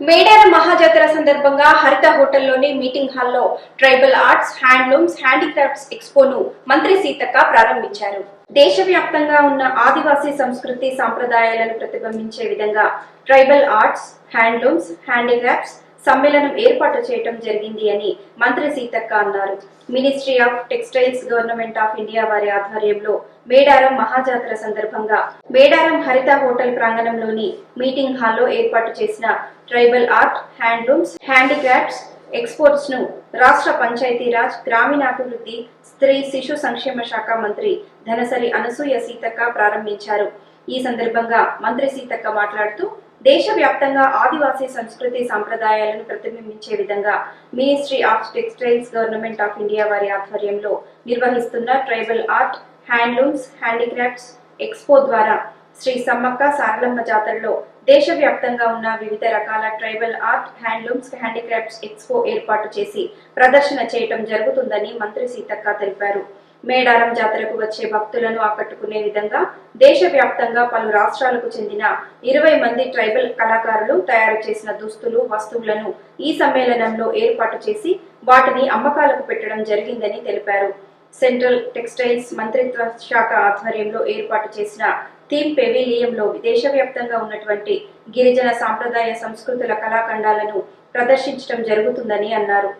మేడార మహాజాతర సందర్భంగా హరిత హోటల్లోని మీటింగ్ హాల్లో ట్రైబల్ ఆర్ట్స్ హ్యాండ్లూమ్స్ హ్యాండీక్రాఫ్ట్స్ ఎక్స్పోను మంత్రి సీతక్క ప్రారంభించారు. దేశవ్యాప్తంగా ఉన్న ఆదివాసీ సంస్కృతి సాంప్రదాయాలను ప్రతిబింబించే విధంగా ట్రైబల్ ఆర్ట్స్ హ్యాండ్లూమ్స్ హ్యాండీక్రాఫ్ట్స్ సమ్మేళనం ఏర్పాటు చేయడం జరిగింది అని మంత్రి సీతక్క అన్నారు. Ministry of textiles government of India వారి ఆధ్వర్యంలో మేడారం మహాజాతర సందర్భంగా మేడారం హరిత హోటల్ ప్రాంగణంలోని మీటింగ్ హాల్లో ఏర్పాటు చేసిన ట్రైబల్ ఆర్ట్ హ్యాండ్లూమ్స్ హ్యాండిక్రాఫ్ట్స్ ఎక్స్పోర్ట్స్ను రాష్ట్ర పంచాయతీరాజ్ గ్రామీణాభివృద్ధి స్త్రీ శిశు సంక్షేమ శాఖ మంత్రి ధనసరి అనసూయ సీతక్క ప్రారంభించారు. ఈ సందర్భంగా మంత్రి సీతక్క మాట్లాడుతూ దేశవ్యాప్తంగా ఆదివాసీ సంస్కృతి సాంప్రదాయాలను ప్రతిబింబించే విధంగా ministry of textiles government of India వారి ఆధ్వర్యంలో నిర్వహిస్తున్న tribal art handlooms handicrafts expo ద్వారా శ్రీ సమ్మక్క సారలమ్మ జాతరలో దేశవ్యాప్తంగా ఉన్న వివిధ రకాల tribal art handlooms handicrafts expo ఏర్పాటు చేసి ప్రదర్శన చేయటం జరుగుతుందని మంత్రి సీతక్క తెలిపారు. మేడారం జాతరకు వచ్చే భక్తులను ఆకట్టుకునే విధంగా దేశవ్యాప్తంగా పలు రాష్ట్రాలకు చెందిన ఇరవై మంది ట్రైబల్ కళాకారులు తయారు చేసిన దుస్తులు వస్తువులను ఈ సమ్మేళనంలో ఏర్పాటు చేసి వాటిని అమ్మకాలకు పెట్టడం జరిగిందని తెలిపారు. సెంట్రల్ టెక్స్టైల్స్ మంత్రిత్వ శాఖ ఆధ్వర్యంలో ఏర్పాటు చేసిన థీమ్ పెవిలియంలో దేశవ్యాప్తంగా ఉన్నటువంటి గిరిజన సాంప్రదాయ సంస్కృతుల కళాఖండాలను ప్రదర్శించడం జరుగుతుందని అన్నారు.